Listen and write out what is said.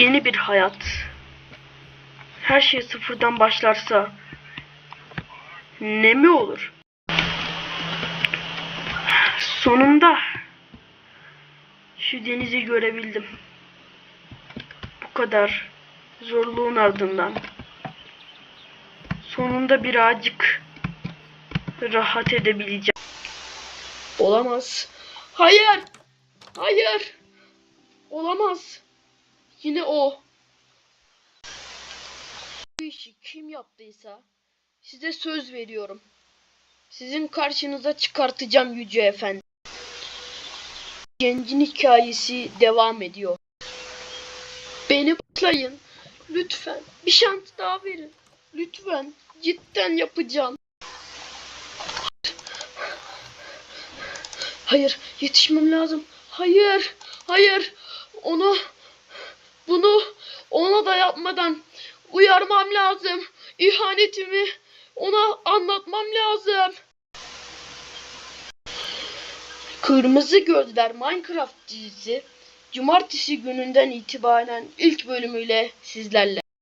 Yeni bir hayat. Her şey sıfırdan başlarsa ne mi olur? Sonunda şu denizi görebildim. Bu kadar zorluğun ardından. Sonunda birazcık rahat edebileceğim. Olamaz. Hayır. Hayır. Olamaz. Yine o. Bu işi kim yaptıysa size söz veriyorum. Sizin karşınıza çıkartacağım Yüce Efendi. Gencin hikayesi devam ediyor. Beni başlayın. Lütfen. Bir şans daha verin. Lütfen. Cidden yapacağım. Hayır, yetişmem lazım. Hayır, hayır. Onu, yapmadan uyarmam lazım. İhanetimi ona anlatmam lazım. Kırmızı Gözler Minecraft dizisi Cumartesi gününden itibaren ilk bölümüyle sizlerle.